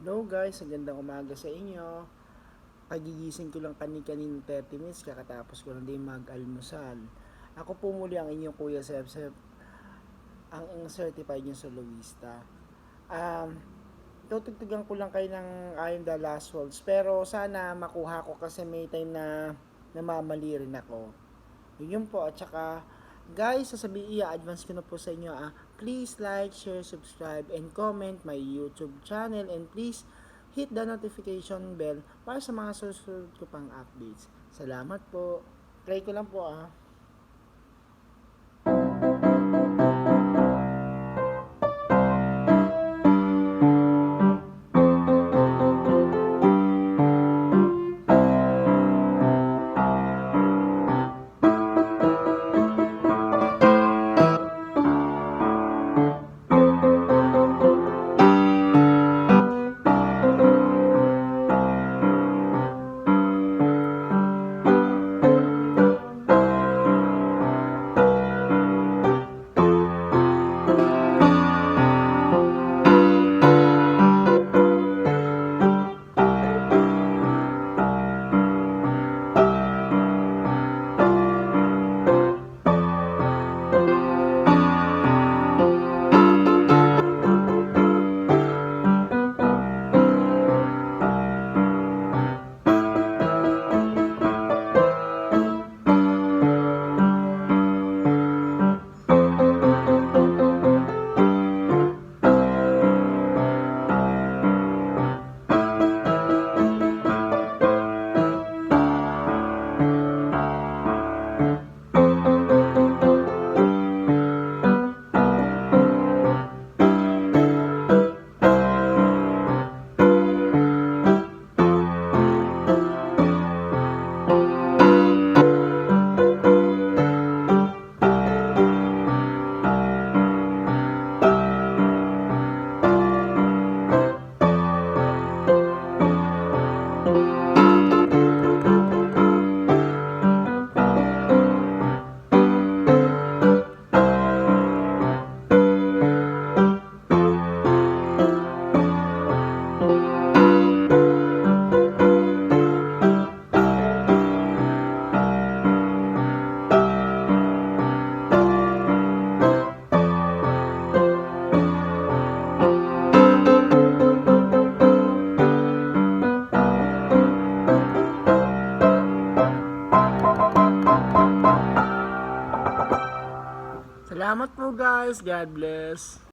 Hello guys, magandang umaga sa inyo. Pagigising ko lang kani-kanin 30 minutes kakatapos ko lang din mag-almusal. Ako po muli ang inyong Kuya Sep Sep, ang, ang certified yung soloista. Um, tutugtugan ko lang kayo ng I am the last words, pero sana makuha ko kasi may time na namamali rin ako. Yun po, at saka Guys, sasabihin i-advance ko na po sa inyo ah. Please like, share, subscribe, and comment my YouTube channel. And please hit the notification bell para sa mga susunod ko pang updates. Salamat po. Try ko lang po ah. Salamat po guys. God bless.